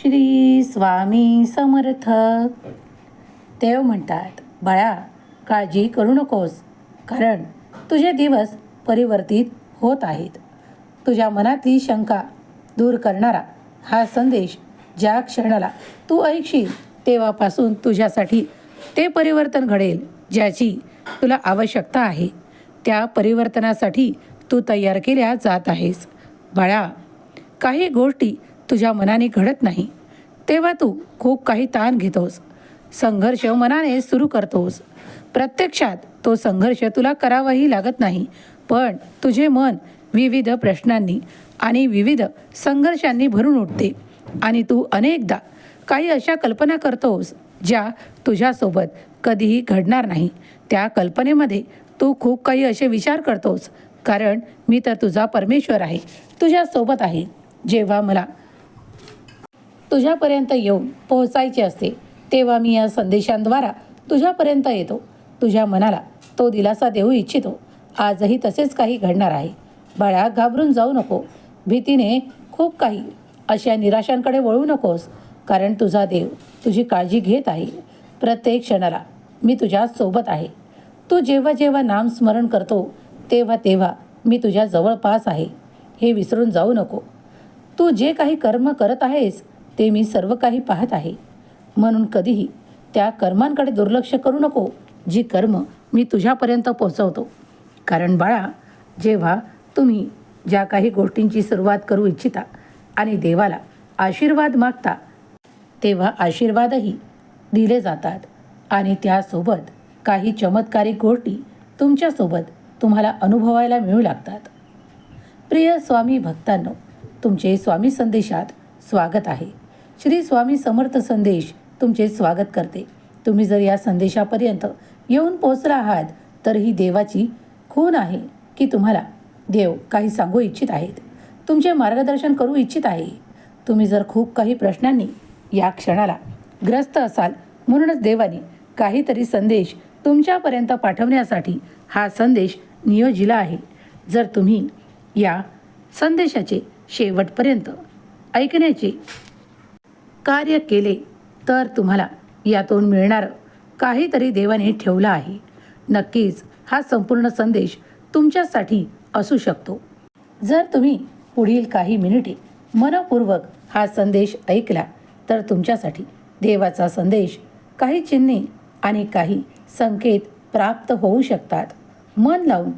श्री स्वामी समर्थ. देव म्हणतात बाळा काळजी करू नकोस कारण तुझे दिवस परिवर्तित होत आहेत. तुझ्या मनातली शंका दूर करणारा हा संदेश ज्या क्षणाला तू ऐकशील तेव्हापासून तुझ्यासाठी ते परिवर्तन घडेल ज्याची तुला आवश्यकता आहे. त्या परिवर्तनासाठी तू तयार केल्या जात आहेस. बाळा काही गोष्टी तुझ्या मनाने घडत नाही तेव्हा तू खूप काही ताण घेतोस. संघर्ष मनाने सुरू करतोस. प्रत्यक्षात तो संघर्ष तुला करावाही लागत नाही पण तुझे मन विविध प्रश्नांनी आणि विविध संघर्षांनी भरून उठते आणि तू अनेकदा काही अशा कल्पना करतोस ज्या तुझ्यासोबत कधीही घडणार नाही. त्या कल्पनेमध्ये तू खूप काही असे विचार करतोस कारण मी तर तुझा परमेश्वर आहे तुझ्यासोबत आहे. जेव्हा मला तुझ्यापर्यंत येऊन पोहोचायचे असते तेव्हा मी या संदेशांद्वारा तुझ्यापर्यंत येतो. तुझ्या मनाला तो दिलासा देऊ इच्छितो. आजही तसेच काही घडणार आहे. बाळा घाबरून जाऊ नको. भीतीने खूप काही अशा निराशांकडे वळू नकोस कारण तुझा देव तुझी काळजी घेत आहे. प्रत्येक क्षणाला मी तुझ्या सोबत आहे. तू जेव्हा जेव्हा नामस्मरण करतो तेव्हा तेव्हा मी तुझ्या जवळपास आहे. हे विसरून जाऊ नको. तू जे काही कर्म करत आहेस ते मी सर्व काही पाहत आहे. म्हणून कधीही त्या कर्मांकडे दुर्लक्ष करू नको जी कर्म मी तुझ्यापर्यंत पोचवतो कारण बाळा जेव्हा तुम्ही ज्या काही गोष्टींची सुरुवात करू इच्छिता आणि देवाला आशीर्वाद मागता तेव्हा आशीर्वादही दिले जातात आणि त्यासोबत काही चमत्कारिक गोष्टी तुमच्यासोबत तुम्हाला अनुभवायला मिळू लागतात. प्रिय स्वामी भक्तांनो तुमचे स्वामी संदेशात स्वागत आहे. श्री स्वामी समर्थ संदेश तुमचे स्वागत करते. तुम्ही जर या संदेशापर्यंत येऊन पोचला आहात तर ही देवाची खून आहे की तुम्हाला देव काही सांगू इच्छित आहेत? तुमचे मार्गदर्शन करू इच्छित आहे. तुम्ही जर खूप काही प्रश्नांनी या क्षणाला ग्रस्त असाल म्हणूनच देवाने काहीतरी संदेश तुमच्यापर्यंत पाठवण्यासाठी हा संदेश नियोजिला आहे. जर तुम्ही या संदेशाचे शेवटपर्यंत ऐकण्याचे कार्य केले तर तुम्हाला यातून मिळणारं काहीतरी देवाने ठेवलं आहे. नक्कीच हा संपूर्ण संदेश तुमच्यासाठी असू शकतो. जर तुम्ही पुढील काही मिनिटे मनपूर्वक हा संदेश ऐकला तर तुमच्यासाठी देवाचा संदेश काही चिन्हे आणि काही संकेत प्राप्त होऊ शकतात. मन लावून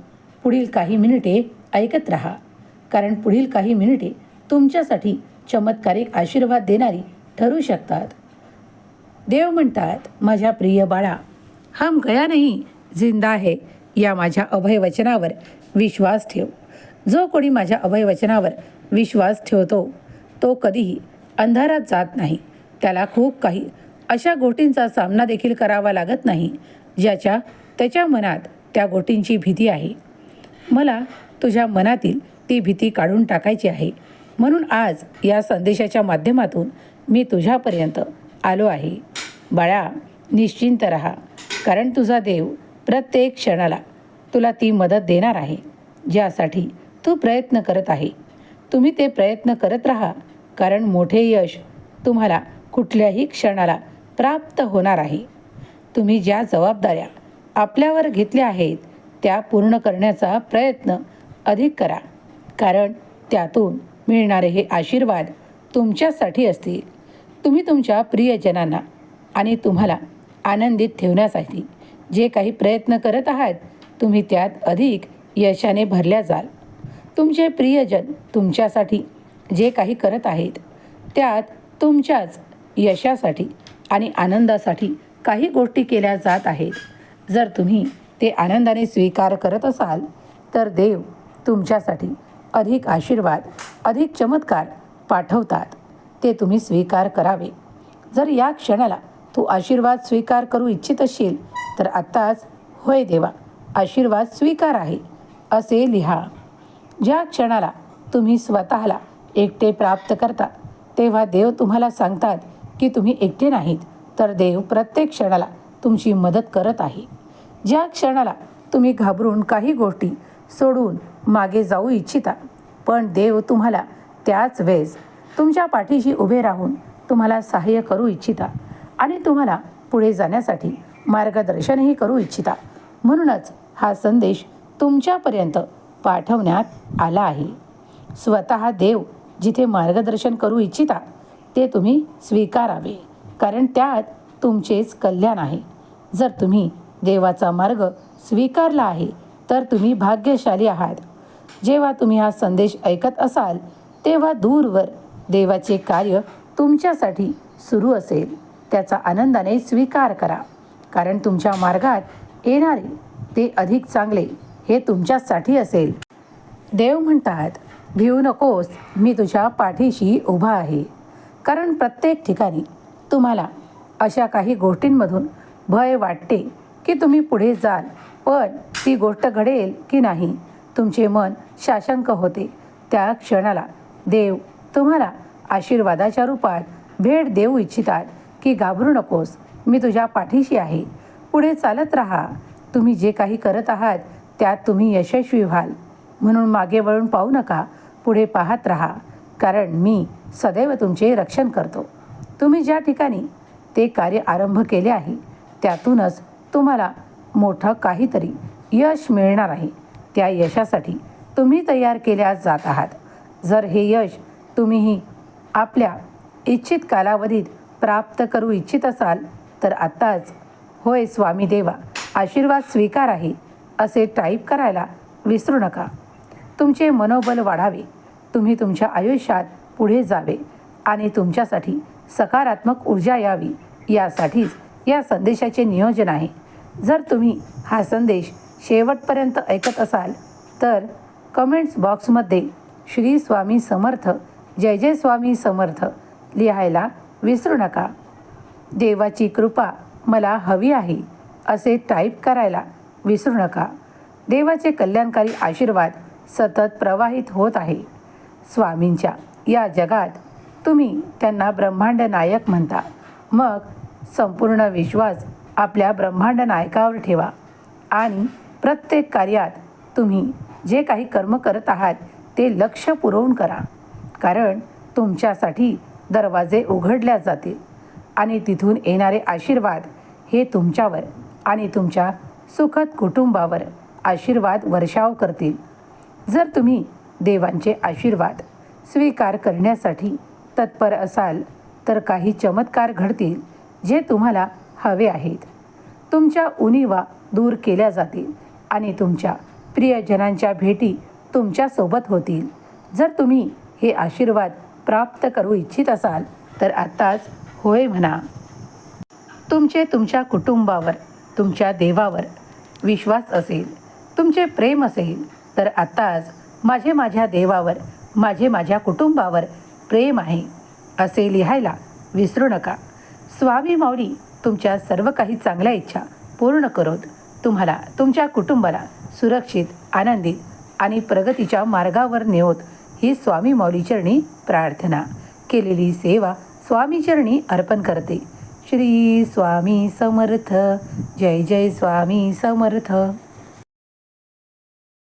पुढील काही मिनिटे ऐकत राहा कारण पुढील काही मिनिटे तुमच्यासाठी चमत्कारिक आशीर्वाद देणारी ठरू शकतात. देव म्हणतात माझ्या प्रिय बाळा हम गया नाही जिंदा आहे या माझ्या अभयवचनावर विश्वास ठेव. जो कोणी माझ्या अभयवचनावर विश्वास ठेवतो तो कधीही अंधारात जात नाही. त्याला खूप काही अशा गोटींचा सामना देखील करावा लागत नाही ज्याच्या त्याच्या मनात त्या गोटींची भीती आहे. मला तुझ्या मनातील ती भीती काढून टाकायची आहे. म्हणून आज या संदेशाच्या माध्यमातून मी तुझ्यापर्यंत आलो आहे. बाळा निश्चिंत रहा. कारण तुझा देव प्रत्येक क्षणाला तुला ती मदत देणार आहे ज्यासाठी तू प्रयत्न करत आहे. तुम्ही ते प्रयत्न करत राहा कारण मोठे यश तुम्हाला कुठल्याही क्षणाला प्राप्त होणार आहे. तुम्ही ज्या जबाबदाऱ्या आपल्यावर घेतल्या आहेत त्या पूर्ण करण्याचा प्रयत्न अधिक करा कारण त्यातून मिळणारे हे आशीर्वाद तुमच्यासाठी असतील. तुम्ही तुमच्या प्रियजनांना आणि तुम्हाला आनंदित ठेवण्यासाठी जे काही प्रयत्न करत आहात तुम्ही त्यात अधिक यशाने भरल्या जाल. तुमचे प्रियजन तुमच्यासाठी जे काही करत आहेत त्यात तुमच्याच यशासाठी आणि आनंदासाठी काही गोष्टी केल्या जात आहेत. जर तुम्ही ते आनंदाने स्वीकार करत असाल तर देव तुमच्यासाठी अधिक आशीर्वाद अधिक चमत्कार पाठवतात ते तुम्ही स्वीकार करावे. जर या क्षणाला तू आशीर्वाद स्वीकार करू इच्छित असशील तर आत्ताच होय देवा आशीर्वाद स्वीकार आहे असे लिहा. ज्या क्षणाला तुम्ही स्वतःला एकटे प्राप्त करता तेव्हा देव तुम्हाला सांगतात की तुम्ही एकटे नाहीत तर देव प्रत्येक क्षणाला तुमची मदत करत आहे. ज्या क्षणाला तुम्ही घाबरून काही गोष्टी सोडून मागे जाऊ इच्छिता पण देव तुम्हाला त्याच वेळेस तुमच्या पाठीशी उभे राहून तुम्हाला सहाय्य करू इच्छिता आणि तुम्हाला पुढे जाण्यासाठी मार्गदर्शनही करू इच्छिता. म्हणूनच हा संदेश तुमच्यापर्यंत पाठवण्यात आला आहे. स्वतः देव जिथे मार्गदर्शन करू इच्छिता ते तुम्ही स्वीकारावे कारण त्यात तुमचेच कल्याण आहे. जर तुम्ही देवाचा मार्ग स्वीकारला आहे तर तुम्ही भाग्यशाली आहात. जेव्हा तुम्ही हा संदेश ऐकत असाल तेव्हा दूरवर देवाचे कार्य तुमच्यासाठी सुरू असेल. त्याचा आनंदाने स्वीकार करा. कारण तुमच्या मार्गात येणारे ते अधिक चांगले हे तुमच्यासाठी असेल. देव म्हणतात भिवू नकोस मी तुझ्या पाठीशी उभा आहे. कारण प्रत्येक ठिकाणी तुम्हाला अशा काही गोष्टींमधून भय वाटते की तुम्ही पुढे जाल. पण ती गोष्ट घडेल की नाही तुमचे मन शाशंक होते. त्या क्षणाला देव तुम्हाला आशीर्वादाच्या रूपात भेट देऊ इच्छितात की घाबरू नकोस मी तुझ्या पाठीशी आहे. पुढे चालत राहा. तुम्ही जे काही करत आहात त्यात तुम्ही यशस्वी व्हाल. म्हणून मागे वळून पाहू नका पुढे पाहत राहा. कारण मी सदैव तुमचे रक्षण करतो. तुम्ही ज्या ठिकाणी ते कार्य आरंभ केले आहे त्यातूनच तुम्हाला मोठं काहीतरी यश मिळणार आहे. त्या यशासाठी तुम्ही तयार केल्या जात आहात. जर हे यश तुम्हीही आपल्या इच्छित कालावधीत प्राप्त करू इच्छित असाल तर आत्ताच होय स्वामी देवा आशीर्वाद स्वीकार आहे असे टाईप करायला विसरू नका. तुमचे मनोबल वाढावे तुम्ही तुमच्या आयुष्यात पुढे जावे आणि तुमच्यासाठी सकारात्मक ऊर्जा यावी यासाठीच या संदेशाचे नियोजन आहे. जर तुम्ही हा संदेश शेवटपर्यंत ऐकत असाल तर कमेंट्स बॉक्समध्ये श्री स्वामी समर्थ जय जय स्वामी समर्थ. लिहायला विसरू नका. देवाची कृपा मला हवी आहे असे टाईप करायला विसरू नका. देवाचे कल्याणकारी आशीर्वाद सतत प्रवाहित होत आहे. स्वामींच्या या जगात तुम्ही त्यांना ब्रह्मांड नायक म्हणता. मग संपूर्ण विश्वास आपल्या ब्रह्मांड नायकावर ठेवा. आणि प्रत्येक कार्यात तुम्ही जे काही कर्म करत आहात ते लक्ष पुरवून करा. कारण तुमच्यासाठी दरवाजे उघडल्या जातील आणि तिथून येणारे आशीर्वाद हे तुमच्यावर आणि तुमच्या सुखद कुटुंबावर आशीर्वाद वर्षाव करतील. जर तुम्ही देवांचे आशीर्वाद स्वीकार करण्यासाठी तत्पर असाल तर काही चमत्कार घडतील जे तुम्हाला हवे आहेत. तुमच्या उणीवा दूर केल्या जातील आणि तुमच्या प्रियजनांच्या भेटी तुमच्यासोबत होतील. जर तुम्ही हे आशीर्वाद प्राप्त करू इच्छित असाल तर आत्ताच होय म्हणा. तुमचे तुमच्या कुटुंबावर तुमच्या देवावर विश्वास असेल तुमचे प्रेम असेल तर आत्ताच माझे माझ्या देवावर माझे माझ्या कुटुंबावर प्रेम आहे असे लिहायला विसरू नका. स्वामी माऊली तुमच्या सर्व काही चांगल्या इच्छा पूर्ण करोत. तुम्हाला तुमच्या कुटुंबाला सुरक्षित आनंदित आणि प्रगतीच्या मार्गावर नेवत ही स्वामी मौलीचरणी प्रार्थना. केलेली सेवा स्वामीचरणी अर्पण करते. श्री स्वामी समर्थ. जय जय स्वामी समर्थ.